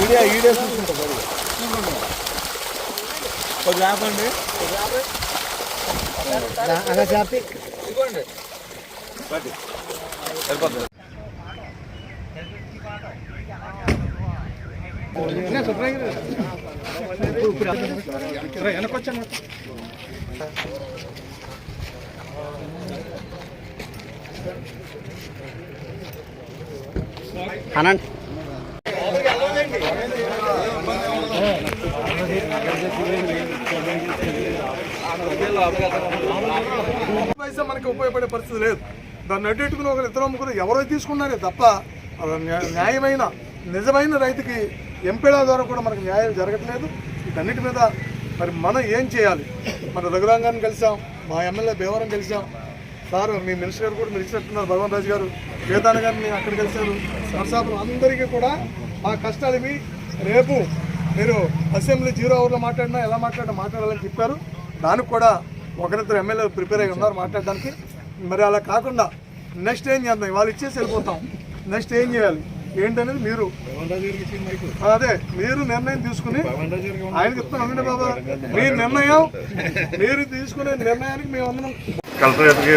ఈడే ఈడే చూసుకుంటా కొద్ది ఆపండి. అలా చేపి ఇదిగోండి సరిపోతుంది. వెనకొచ్చాను అనండి పైసా మనకి ఉపయోగపడే పరిస్థితి లేదు. దాన్ని అడ్డెట్టుకుని ఒకరు ఇద్దరు ముగ్గురు ఎవరో తీసుకున్నారే తప్ప న్యాయమైన నిజమైన రైతుకి ఎంపీల ద్వారా కూడా మనకు న్యాయం జరగట్లేదు. వీటన్నిటి మీద మరి మనం ఏం చేయాలి? మన రఘురాంగాన్ని కలిసాం మా ఎమ్మెల్యే భీమవరం కలిసాం. సార్ మీ మినిస్టర్ గారు కూడా మినిస్టర్ ఇచ్చినట్టున్నారు భగవాన్ రాజు గారు. వేదాన గారిని అక్కడ కలిశారు. నరసాపురం అందరికీ కూడా మా కష్టాలు రేపు మీరు అసెంబ్లీ జీరో అవర్లో మాట్లాడినా ఎలా మాట్లాడినా మాట్లాడాలని చెప్పారు. దానికి కూడా ఒకరిద్దరు ఎమ్మెల్యేలు ప్రిపేర్ అయి ఉన్నారు మాట్లాడడానికి. మరి అలా కాకుండా నెక్స్ట్ ఏం చేద్దాం? వాళ్ళు ఇచ్చేసి వెళ్ళిపోతాం. నెక్స్ట్ ఏం చేయాలి? ఏంటనేది మీరు అదే మీరు నిర్ణయం తీసుకుని ఆయన చెప్తాను అనండి బాబా? మీ నిర్ణయం మీరు తీసుకునే నిర్ణయానికి మేము అందరం కలెక్టరేట్కి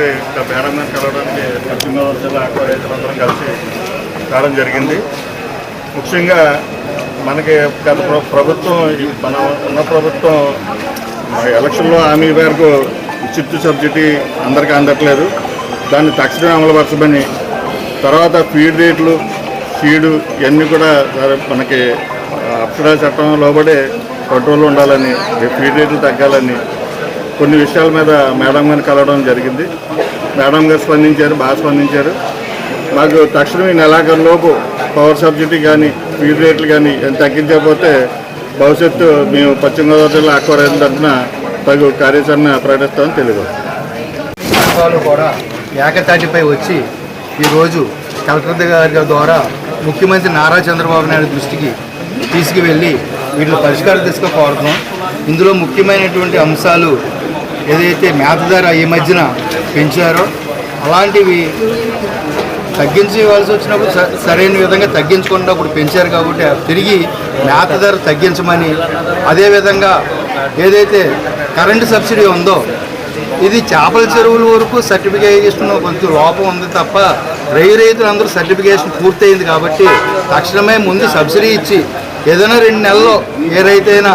మీద కలవడానికి పశ్చిమ గోదావరి జిల్లా రైతులందరం కలిసి రావడం జరిగింది. ముఖ్యంగా మనకి గత ప్రభుత్వం మన ఉన్న ప్రభుత్వం ఎలక్షన్లో హామీ మేరకు చిత్తు సబ్సిడీ అందరికీ అందట్లేదు. దాన్ని తక్షణమే అమలుపరచమని తర్వాత ఫీడ్ రేట్లు ఫీడు ఇవన్నీ కూడా మనకి అప్సరా చట్టం లోబడే కంట్రోల్ ఉండాలని ఫీడ్ రేట్లు తగ్గాలని కొన్ని విషయాల మీద మేడం గారిని కలవడం జరిగింది. మేడం గారు స్పందించారు బాగా స్పందించారు. మాకు తక్షణం ఈ నెలాఖరులోపు పవర్ సబ్సిడీ కానీ ఫీడ్ రేట్లు కానీ ఎంత తగ్గించకపోతే భవిష్యత్తు మేము పశ్చిమ గోదావరి జిల్లా ఆక్వా రైతుల తరఫున తగు కార్యాచరణ ప్రకటిస్తామని తెలియదు. వాళ్ళు కూడా ఏకతాటిపై వచ్చి ఈరోజు కలెక్టర్ గారి ద్వారా ముఖ్యమంత్రి నారా చంద్రబాబు నాయుడు దృష్టికి తీసుకువెళ్ళి వీటిని పరిష్కారం తీసుకు ఇందులో ముఖ్యమైనటువంటి అంశాలు ఏదైతే మేత ధర ఈ మధ్యన పెంచారో అలాంటివి తగ్గించవలసి వచ్చినప్పుడు స- సరైన విధంగా తగ్గించకుండా ఇప్పుడు పెంచారు కాబట్టి తిరిగి మేత ధర తగ్గించమని అదేవిధంగా ఏదైతే కరెంటు సబ్సిడీ ఉందో ఇది చేపల చెరువుల వరకు సర్టిఫికేషన్ కొంచెం లోపం ఉంది తప్ప రై రైతులందరూ సర్టిఫికేషన్ పూర్తయింది కాబట్టి తక్షణమే ముందు సబ్సిడీ ఇచ్చి ఏదైనా రెండు నెలల్లో ఏ రైతైనా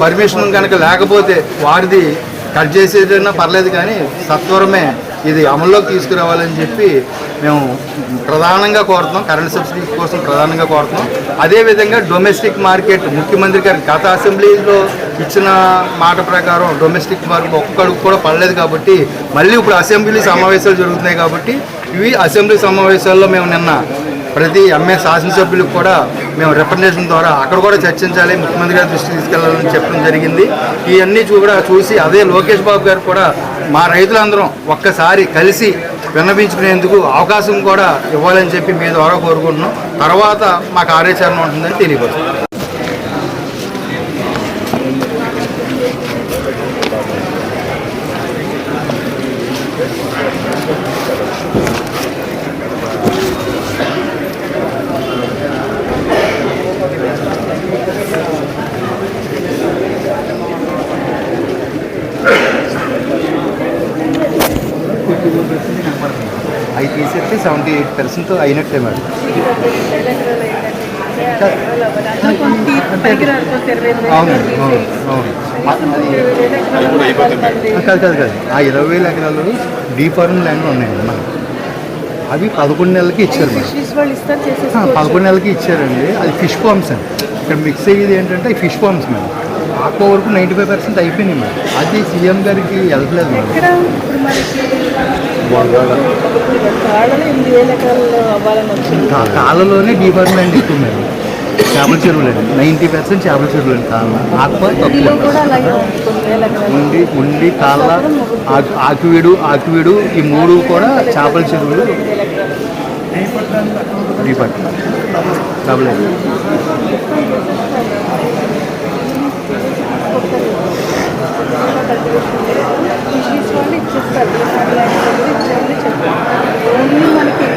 పర్మిషన్ కనుక లేకపోతే వారిది కట్ చేసేదైనా పర్లేదు కానీ సత్వరమే ఇది అమల్లోకి తీసుకురావాలని చెప్పి మేము ప్రధానంగా కోరుతున్నాం. కరెంట్ సబ్సిడీ కోసం ప్రధానంగా కోరుతున్నాం. అదేవిధంగా డొమెస్టిక్ మార్కెట్ ముఖ్యమంత్రి గారు గత అసెంబ్లీలో ఇచ్చిన మాట ప్రకారం డొమెస్టిక్ మార్కెట్ ఒక్కడికి కూడా పడలేదు కాబట్టి మళ్ళీ ఇప్పుడు అసెంబ్లీ సమావేశాలు జరుగుతున్నాయి కాబట్టి ఇవి అసెంబ్లీ సమావేశాల్లో మేము నిన్న ప్రతి ఎంఏ శాసనసభ్యులకు కూడా మేము రిప్రజెంటేషన్ ద్వారా అక్కడ కూడా చర్చించాలి ముఖ్యమంత్రి గారి దృష్టికి తీసుకెళ్ళాలని చెప్పడం జరిగింది. ఇవన్నీ కూడా చూసి అదే లోకేష్ బాబు గారు కూడా మా రైతులందరం ఒక్కసారి కలిసి విన్నవించుకునేందుకు అవకాశం కూడా ఇవ్వాలని చెప్పి మీ ద్వారా కోరుకుంటున్నాం. తర్వాత మా కార్యాచరణ ఉంటుందని తెలియపరుస్తున్నాం అవి తీసేస్తే సెవెంటీ ఎయిట్ పర్సెంట్ అయినట్టే మేడం అవును అవును అవును కాదు కాదు కాదు ఆ ఇరవై వేల ఎకరాలు డీఫార్మ్ ల్యాండ్ ఉన్నాయండి మనకి అవి పదకొండు నెలలకి ఇచ్చారు మేడం పదకొండు నెలలకి ఇచ్చారండి అది ఫిష్ ఫార్మ్స్ అండి ఇక్కడ మిక్స్ అయ్యేది ఏంటంటే ఫిష్ ఫార్మ్స్ మేడం ఆక్వా వరకు నైంటీ ఫైవ్ పర్సెంట్ అయిపోయినాయి మేడం అది సీఎం గారికి వెళ్ళట్లేదు మేడం కాళ్ళలోనే డిపార్ట్మెంట్ మేడం చేపల చెరువులు అండి. నైంటీ పర్సెంట్ చేపల చెరువులు అండి కాళ్ళ ఆక్వా ఉండి ఉండి కాళ్ళ ఆకు ఆకువీడు ఆకువీడు ఈ మూడు కూడా చేపల చెరువులు డిపార్ట్మెంట్. డబుల్ ఇష్యూస్ వాళ్ళు ఇచ్చేస్తారు లేకపోతే ఇచ్చేవాళ్ళు చెప్తారు మనకి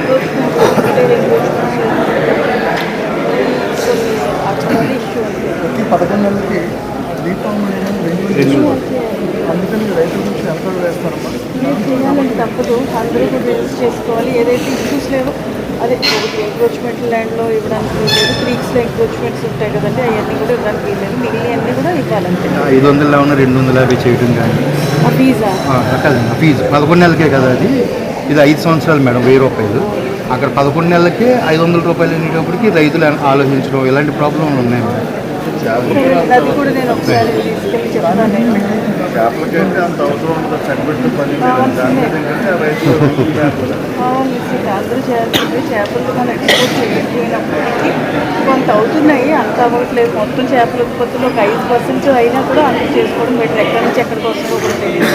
పథకం నెలకి దీపం అందుకని రైతుల గురించి ఎంత వేస్తారమ్మా తప్పదు. అందరూ కూడా రిలీజ్ చేసుకోవాలి. ఏదైతే ఇష్యూస్ లేవో అదే ఒకటి ఎంక్రోచ్మెంట్ ల్యాండ్లో ఇవ్వడానికి వీలేదు క్రీక్స్లో ఎంక్రోచ్మెంట్స్ ఉంటాయి కదండి అవన్నీ కూడా ఇవ్వడానికి వీలేదు మిగిలిన ఐదు వందల ఉన్న రెండు వందల యాభై చేయడం కానీ. కాదండి ఫీజు? పదకొండు నెలలకే కదా అది. ఇది ఐదు సంవత్సరాలు మేడం వెయ్యి రూపాయలు. అక్కడ పదకొండు నెలలకే ఐదు వందల రూపాయలు అనేటప్పటికి రైతులు ఆలోచించడం ఇలాంటి ప్రాబ్లంలు ఉన్నాయి మేడం. చేపలకి అంత అవసరం పని చేపలు మనం కొంత అవుతున్నాయి అంత అవ్వట్లేదు. మొత్తం చేపల ఉత్పత్తిలో ఒక ఐదు పర్సెంట్ అయినా కూడా అంత చేసుకోవడం బెటర్ ఎక్కడి నుంచి ఎక్కడికి వస్తుందో కూడా తెలియదు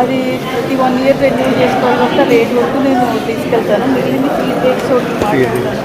అది ప్రతి వన్ ఇయర్ రెన్యూ చేసుకోవాలి కాబట్టి రేట్ వరకు నేను తీసుకెళ్తాను. మిగిలిన ఫీల్ రేట్స్ ఒకటి మాట్లాడతాను.